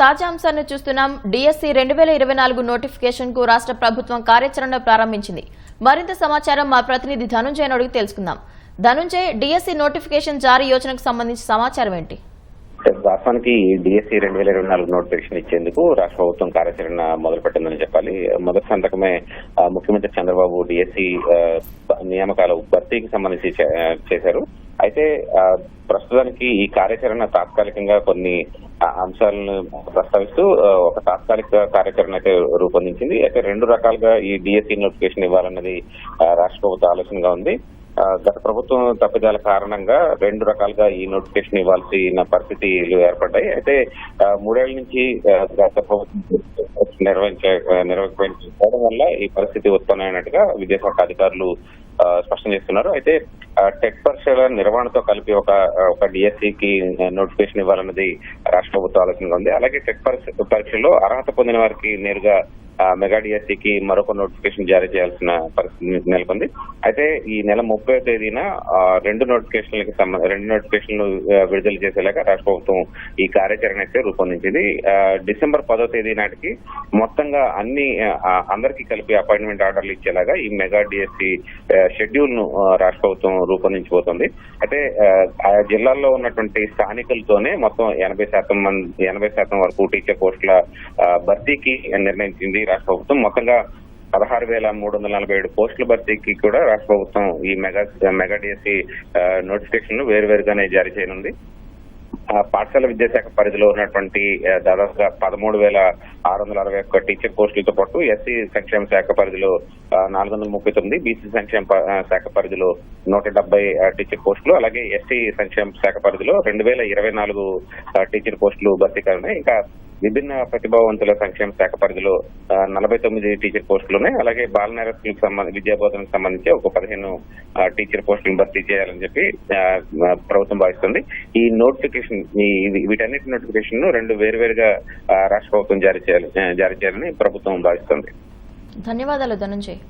తాజా అంశాన్ని చూస్తున్నాం. డిఎస్సి రెండు వేల ఇరవై నాలుగు నోటిఫికేషన్కు రాష్ట్ర ప్రభుత్వం కార్యాచరణ ప్రారంభించింది. మరింత సమాచారం మా ప్రతినిధి ధనుంజయ్ అడిగి తెలుసుకుందాం. ధనుంజయ్ డిఎస్సి నోటిఫికేషన్ జారీ యోజనకు సంబంధించి సమాచారం ఏంటి? రాష్ట్రానికి డిఎస్సి రెండు వేల ఇరవై నాలుగు నోటిఫికేషన్ ఇచ్చేందుకు రాష్ట్ర ప్రభుత్వం కార్యాచరణ మొదలు పెట్టిందని చెప్పాలి. మొదటి సంతకమే ముఖ్యమంత్రి చంద్రబాబు డిఎస్సి నియామకాల భర్తీకి సంబంధించి చే- చేశారు. అయితే ప్రస్తుతానికి ఈ కార్యాచరణ తాత్కాలికంగా కొన్ని అంశాలను ప్రస్తావిస్తూ ఒక తాత్కాలిక కార్యాచరణ అయితే రూపొందించింది. అయితే రెండు రకాలుగా ఈ డిఎస్సి నోటిఫికేషన్ ఇవ్వాలన్నది రాష్ట్ర ప్రభుత్వ ఆలోచనగా ఉంది. గత ప్రభుత్వం తప్పిదాల కారణంగా రెండు రకాలుగా ఈ నోటిఫికేషన్ ఇవ్వాల్సిన పరిస్థితులు ఏర్పడ్డాయి. అయితే మూడేళ్ళ నుంచి గత ప్రభుత్వం నిర్వహించే నిర్వహించడం వల్ల ఈ పరిస్థితి ఉత్పన్నమైనట్టుగా విద్యాశాఖ అధికారులు స్పష్టం చేస్తున్నారు. అయితే టెట్ పరీక్షల నిర్వహణతో కలిపి ఒక ఒక డిఎస్సికి నోటిఫికేషన్ ఇవ్వాలన్నది రాష్ట్ర ప్రభుత్వ ఆలోచనగా ఉంది. అలాగే టెట్ పరీక్ష అర్హత పొందిన వారికి నేరుగా మెగా మరొక నోటిఫికేషన్ జారీ చేయాల్సిన పరిస్థితి నెలకొంది. అయితే ఈ నెల ముప్పై తేదీన రెండు నోటిఫికేషన్లకి రెండు నోటిఫికేషన్లు విడుదల చేసేలాగా రాష్ట్ర ప్రభుత్వం ఈ కార్యాచరణ అయితే రూపొందించింది. డిసెంబర్ పదో తేదీ నాటికి మొత్తంగా అన్ని అందరికీ కలిపి అపాయింట్మెంట్ ఆర్డర్లు ఇచ్చేలాగా ఈ మెగా డిఎస్సి షెడ్యూల్ను రాష్ట్ర ప్రభుత్వం రూపొందించబోతోంది. అయితే ఆ, ఆయా జిల్లాల్లో ఉన్నటువంటి స్థానికులతోనే మొత్తం ఎనభై శాతం మంది ఎనభై శాతం వరకు టీచర్ పోస్టుల భర్తీకి నిర్ణయించింది రాష్ట్ర ప్రభుత్వం మొత్తంగా పదహారు వేల మూడు వందల నలభై ఏడు పోస్టుల భర్తీకి కూడా రాష్ట్ర ప్రభుత్వం ఈ మెగా మెగా డిఎస్సి నోటిఫికేషన్ వేరువేరుగానే జారీ చేయనుంది. పాఠశాల విద్యాశాఖ పరిధిలో ఉన్నటువంటి దాదాపుగా పదమూడు వేల ఆరు వందల అరవై ఒక్క టీచర్ పోస్టులతో పాటు ఎస్సీ సంక్షేమ శాఖ పరిధిలో నాలుగు వందల ముప్పై తొమ్మిది బీసీ సంక్షేమ శాఖ పరిధిలో నూట డెబ్బై టీచర్ పోస్టులు అలాగే ఎస్సీ సంక్షేమ శాఖ పరిధిలో రెండు వేల ఇరవై నాలుగు టీచర్ పోస్టులు భర్తీ కానున్నాయి. ఇంకా విభిన్న ప్రతిభావంతుల సంక్షేమ శాఖ పరిధిలో నలభై తొమ్మిది టీచర్ పోస్టులు ఉన్నాయి. అలాగే బాల నేరస్తులకు సంబంధించి విద్యాబోధనకు సంబంధించి ఒక పదిహేను టీచర్ పోస్టులను భర్తీ చేయాలని చెప్పి ప్రభుత్వం భావిస్తుంది. ఈ నోటిఫికేషన్ వీటన్నిటి నోటిఫికేషన్ను రెండు వేరువేరుగా రాష్ట్ర ప్రభుత్వం జారీ చేయాలి జారీ చేయాలని ప్రభుత్వం భావిస్తుంది. ధన్యవాదాలు ధనంజయ్.